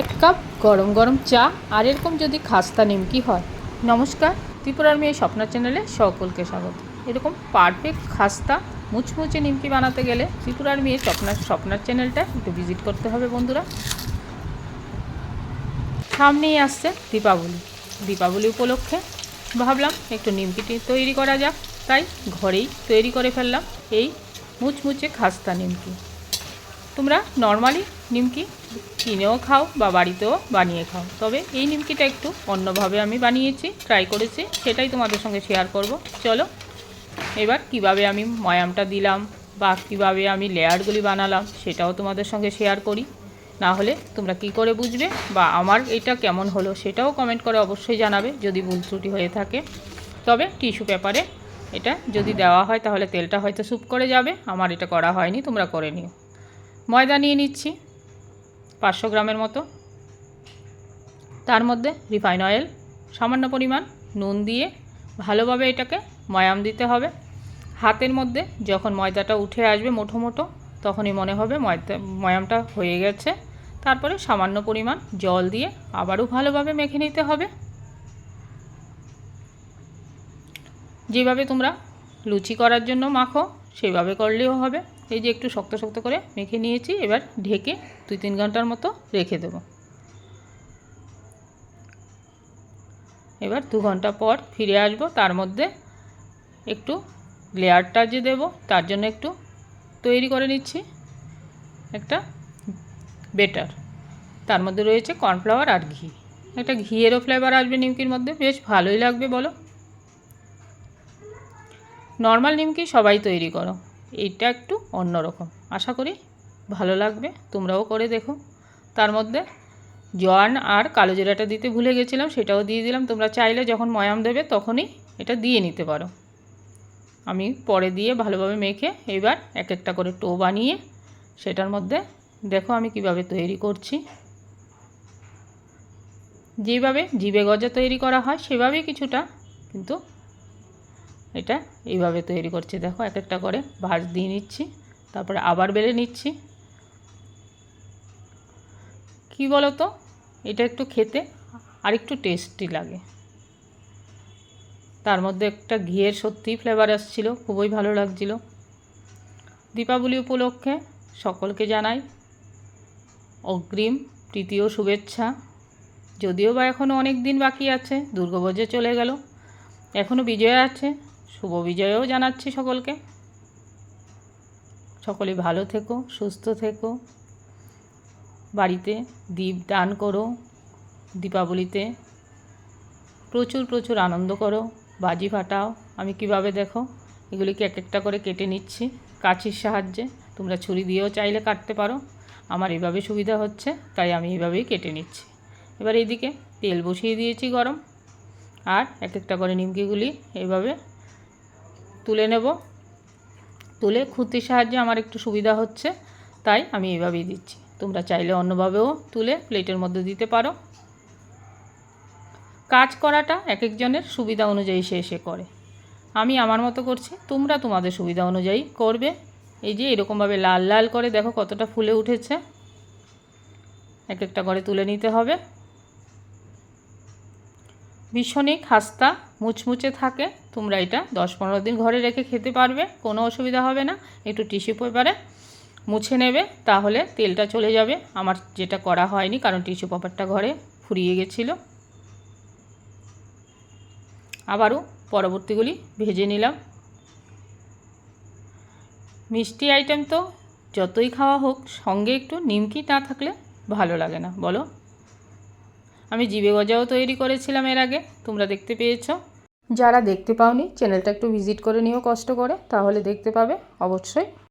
এক কাপ গরম গরম চা আর এরকম যদি খাস্তা নিমকি হয়। নমস্কার ত্রিপুরার মেয়ে স্বপ্না চ্যানেলে সকলকে স্বাগত। এরকম পারফেক্ট খাস্তা, মুচমুচে নিমকি বানাতে গেলে ত্রিপুরার মেয়ে স্বপ্নার স্বপ্নার চ্যানেলটা একটু ভিজিট করতে হবে বন্ধুরা। সামনেই আসছে দীপাবলি। দীপাবলি উপলক্ষে ভাবলাম একটু নিমকিটি তৈরি করা যাক। তাই ঘরেই তৈরি করে ফেললাম এই মুচমুচে খাস্তা নিমকি। তোমরা নর্মালি নিমকি কিনেও খাও বা বাড়িতেও বানিয়ে খাও। তবে এই নিমকিটা একটু অন্যভাবে আমি বানিয়েছি ট্রাই করেছি, সেটাই তোমাদের সঙ্গে শেয়ার করব। চলো, এবার কীভাবে আমি ময়ামটা দিলাম বা কীভাবে আমি লেয়ারগুলি বানালাম সেটাও তোমাদের সঙ্গে শেয়ার করি। না হলে তোমরা কি করে বুঝবে বা আমার এটা কেমন হলো সেটাও কমেন্ট করে অবশ্যই জানাবে যদি ভুল ত্রুটি হয়ে থাকে। তবে টিস্যু পেপারে এটা যদি দেওয়া হয় তাহলে তেলটা হয়তো স্যুপ করে যাবে, আমার এটা করা হয়নি, তোমরা করে নিও। ময়দা নিয়ে নিচ্ছি পাঁচশো গ্রামের মতো। তার মধ্যে রিফাইন অয়েল, সামান্য পরিমাণ নুন দিয়ে ভালোভাবে এটাকে ময়াম দিতে হবে। হাতের মধ্যে যখন ময়দাটা উঠে আসবে মুঠো মুঠো তখনই মনে হবে ময়দা, ময়ামটা হয়ে গেছে। তারপরে সামান্য পরিমাণ জল দিয়ে আবারও ভালোভাবে মেখে নিতে হবে। যেভাবে তোমরা লুচি করার জন্য মাখো সেইভাবে করলেও হবে। এই যে একটু শক্ত শক্ত করে মেখে নিয়েছি, এবার ঢেকে দুই তিন ঘণ্টার মতো রেখে দেবো। এবার দু ঘণ্টা পর ফিরে আসব, তার মধ্যে একটু লেয়ারটা যে দেব, তার জন্য একটু তৈরি করে নিচ্ছি একটা বেটার। তার মধ্যে রয়েছে কর্নফ্লাওয়ার আর ঘি। একটা ঘিয়েরও ফ্লেভার আসবে নিমকির মধ্যে, বেশ ভালোই লাগবে বলো। নর্মাল নিমকি সবাই তৈরি করো। এইটা একটু অন্যরকম। আশা করি ভালো লাগবে, তোমরাও করে দেখো। তার মধ্যে জোয়ান আর কালো জিরাটা দিতে ভুলে গেছিলাম, সেটাও দিয়ে দিলাম। তোমরা চাইলে যখন ময়াম দেবে তখনই এটা দিয়ে নিতে পারো। আমি পরে দিয়ে ভালোভাবে মেখে এবার এক একটা করে টো বানিয়ে সেটার মধ্যে দেখো আমি কীভাবে তৈরি করছি। যেভাবে জিবে গজা তৈরি করা হয় সেভাবেই কিছুটা কিন্তু এটা এইভাবে তৈরি করছি। দেখো এক একটা করে ভাজ দিয়ে নিচ্ছি, তারপরে আবার বেলে নিচ্ছি। কি বলো তো এটা একটু খেতে আর একটু টেস্টি লাগে। তার মধ্যে একটা ঘিয়ের সত্যিই ফ্লেভার আসছিল, খুবই ভালো লাগছিল। দীপাবলি উপলক্ষে সকলকে জানাই অগ্রিম তৃতীয় শুভেচ্ছা। যদিও বা এখনও অনেক দিন বাকি আছে, দুর্গাপুজো চলে গেল এখনও বিজয়া আছে। শুভ বিজয়ও জানাচ্ছি সকলকে। সকলে ভালো থেকো, সুস্থ থেকো। বাড়িতে দীপ দান করো, দীপাবলিতে প্রচুর প্রচুর আনন্দ করো, বাজি ফাটাও। আমি কীভাবে দেখো? এগুলিকে এক একটা করে কেটে নিচ্ছি কাছির সাহায্যে। তোমরা ছুরি দিয়েও চাইলে কাটতে পারো। আমার এভাবে সুবিধা হচ্ছে, তাই আমি এভাবেই কেটে নিচ্ছি। এবার এইদিকে তেল বসিয়ে দিয়েছি গরম। আর এক একটা করে নিমকিগুলি এভাবে তুলে নেব। তুলে খুঁতির সাহায্যে আমার একটু সুবিধা হচ্ছে, তাই আমি এভাবেই দিচ্ছি। তোমরা চাইলে অন্যভাবেও তুলে প্লেটের মধ্যে দিতে পারো। কাজ করাটা এক একজনের সুবিধা অনুযায়ী সে এসে করে। আমি আমার মতো করছি, তোমরা তোমাদের সুবিধা অনুযায়ী করবে। এই যে এরকমভাবে লাল লাল করে দেখো কতটা ফুলে উঠেছে। এক একটা করে তুলে নিতে হবে। ভীষণই খাস্তা, মুচমুচে থাকে। তোমরা এটা দশ পনেরো দিন ঘরে রেখে খেতে পারবে, কোনো অসুবিধা হবে না। একটু টিস্যু পেপারে মুছে নেবে, তাহলে তেলটা চলে যাবে। আমার যেটা করা হয়নি, কারণ টিস্যু পেপারটা ঘরে ফুরিয়ে গেছিল। আবারও পরবর্তীগুলি ভেজে নিলাম। মিষ্টি আইটেম তো যতই খাওয়া হোক, সঙ্গে একটু নিমকি না থাকলে ভালো লাগে না। বলো? আমি জিবে গজাও তৈরি করেছিলাম এর আগে, তোমরা দেখতে পেয়েছ। যারা দেখতে পাওনি চ্যানেলটা একটু ভিজিট করে নিও কষ্ট করে, তাহলে দেখতে পাবে, অবশ্যই।